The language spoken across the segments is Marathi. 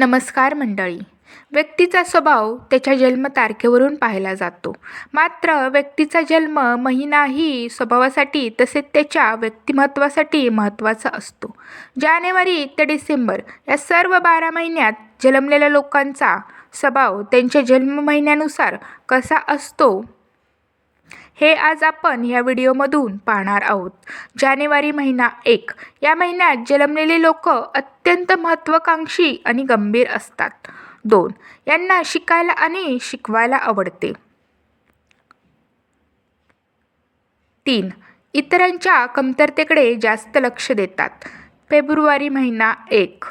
नमस्कार मंडळी. व्यक्तीचा स्वभाव त्याच्या जन्मतारखेवरून पाहिला जातो. मात्र व्यक्तीचा जन्म महिना ही स्वभावासाठी तसेच त्याच्या व्यक्तिमत्वासाठी महत्त्वाचा असतो. जानेवारी ते डिसेंबर या सर्व बारा महिन्यात जन्मलेल्या लोकांचा स्वभाव त्यांच्या जन्म महिन्यानुसार कसा असतो? हे आज आपण ह्या व्हिडिओमधून पाहणार आहोत. जानेवारी महिना एक. या महिन्यात जन्मलेली लोक अत्यंत महत्त्वाकांक्षी आणि गंभीर असतात. दोन. यांना शिकायला आणि शिकवायला आवडते. तीन. इतरांच्या कमतरतेकडे जास्त लक्ष देतात. फेब्रुवारी महिना एक.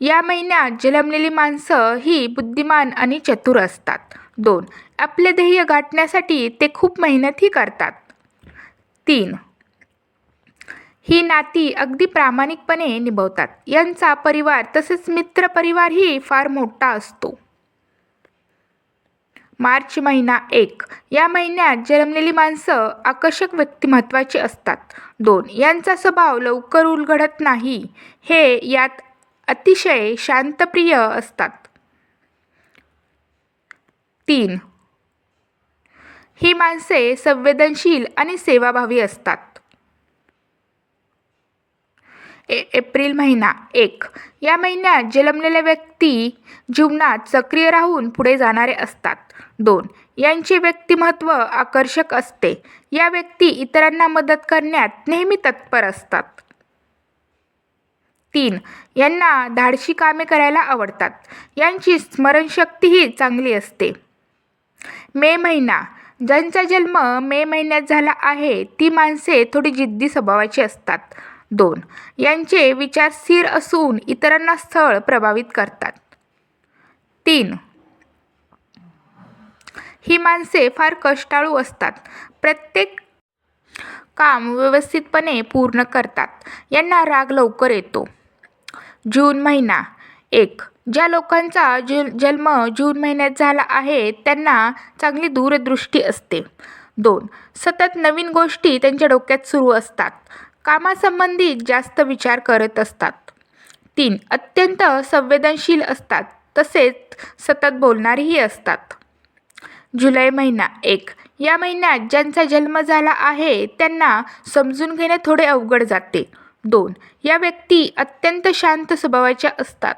या महिन्यात जन्मलेली माणसं ही बुद्धिमान आणि चतुर असतात. दोन. आपले ध्येय गाठण्यासाठी ते खूप मेहनतही करतात. तीन. ही नाती अगदी प्रामाणिकपणे निभवतात. यांचा परिवार तसेच मित्रपरिवारही फार मोठा असतो. मार्च महिना एक. या महिन्यात जन्मलेली माणसं आकर्षक व्यक्तिमत्वाची असतात. दोन. यांचा स्वभाव लवकर उलगडत नाही. हे यात अतिशय शांतप्रिय असतात. तीन. ही माणसे संवेदनशील आणि सेवाभावी असतात. ए एप्रिल महिना एक. या महिन्यात जन्मलेल्या व्यक्ती जीवनात सक्रिय राहून पुढे जाणारे असतात. दोन. यांचे व्यक्तिमत्व आकर्षक असते. या व्यक्ती इतरांना मदत करण्यात नेहमी तत्पर असतात. तीन. यांना धाडशी कामे करायला आवडतात. यांची स्मरणशक्तीही चांगली असते. मे महिना. ज्यांचा जन्म मे महिन्यात झाला आहे ती माणसे थोडी जिद्दी स्वभावाची असतात. दोन यांचे विचार स्थिर असून इतरांना स्थळ प्रभावित करतात. तीन ही माणसे फार कष्टाळू असतात. प्रत्येक काम व्यवस्थितपणे पूर्ण करतात. यांना राग लवकर येतो. जून महिना. एक. ज्या लोकांचा जु जन्म जून महिन्यात झाला आहे त्यांना चांगली दूरदृष्टी असते. दोन. सतत नवीन गोष्टी त्यांच्या डोक्यात सुरू असतात. कामासंबंधित जास्त विचार करत असतात. तीन. अत्यंत संवेदनशील असतात. तसेच सतत बोलणारेही असतात. जुलै महिना एक. या महिन्यात ज्यांचा जन्म झाला आहे त्यांना समजून घेणे थोडे अवघड जाते. दोन. या व्यक्ती अत्यंत शांत स्वभावाच्या असतात.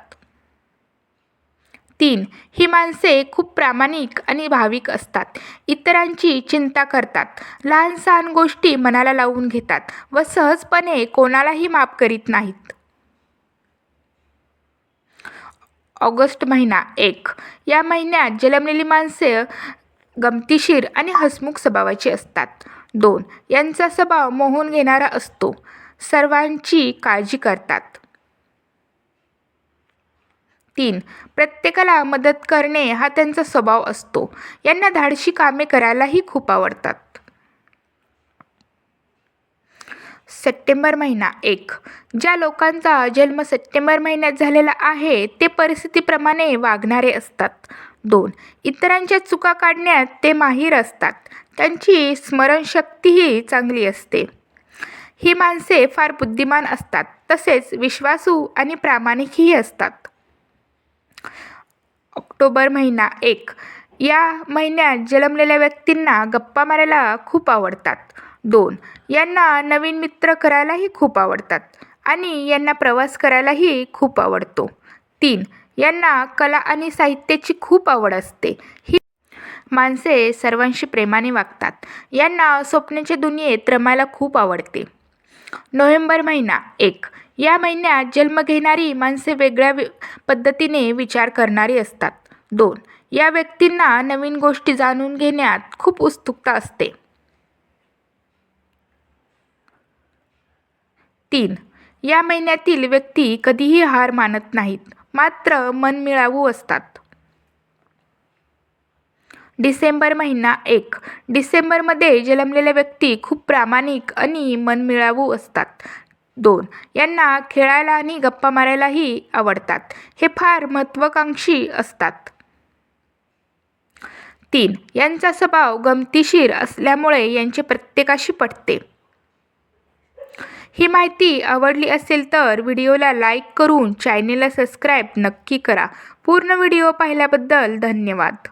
तीन. ही माणसे खूप प्रामाणिक आणि भाविक असतात. इतरांची चिंता करतात. लहान सहान गोष्टी मनाला लावून घेतात व सहजपणे कोणालाही माफ करीत नाहीत. ऑगस्ट महिना एक. या महिन्यात जलमलेली माणसे गमतीशीर आणि हसमुख स्वभावाची असतात. दोन. यांचा स्वभाव मोहून घेणारा असतो. सर्वांची काळजी करतात. तीन. प्रत्येकाला मदत करणे हा त्यांचा स्वभाव असतो. यांना धाडशी कामे करायलाही खूप आवडतात. सप्टेंबर महिना एक. ज्या लोकांचा जन्म सप्टेंबर महिन्यात झालेला आहे ते परिस्थितीप्रमाणे वागणारे असतात. दोन. इतरांच्या चुका काढण्यात ते माहीर असतात. त्यांची स्मरणशक्तीही चांगली असते. ही माणसे फार बुद्धिमान असतात. तसेच विश्वासू आणि प्रामाणिकही असतात. ऑक्टोबर महिना एक. या महिन्यात जन्मलेल्या व्यक्तींना गप्पा मारायला खूप आवडतात. दोन यांना नवीन मित्र करायलाही खूप आवडतात आणि यांना प्रवास करायलाही खूप आवडतो. तीन यांना कला आणि साहित्याची खूप आवड असते. ही माणसे सर्वांशी प्रेमाने वागतात. यांना स्वप्नाच्या दुनियेत रमायला खूप आवडते. नोव्हेंबर महिना एक. या महिन्यात जन्म घेणारी माणसे वेगळ्या वि पद्धतीने विचार करणारी असतात. दोन. या व्यक्तींना नवीन गोष्टी जाणून घेण्यात खूप उत्सुकता असते. तीन. या महिन्यातील व्यक्ती कधीही हार मानत नाहीत मात्र मनमिळावू असतात. डिसेंबर महिना एक. डिसेंबरमध्ये जन्मलेल्या व्यक्ती खूप प्रामाणिक आणि मनमिळावू असतात. दोन. यांना खेळायला आणि गप्पा मारायलाही आवडतात. हे फार महत्त्वाकांक्षी असतात. तीन यांचा स्वभाव गमतीशीर असल्यामुळे यांचे प्रत्येकाशी पटते. ही माहिती आवडली असेल तर व्हिडिओला लाईक करून चॅनेलला सबस्क्राईब नक्की करा. पूर्ण व्हिडिओ पाहिल्याबद्दल धन्यवाद.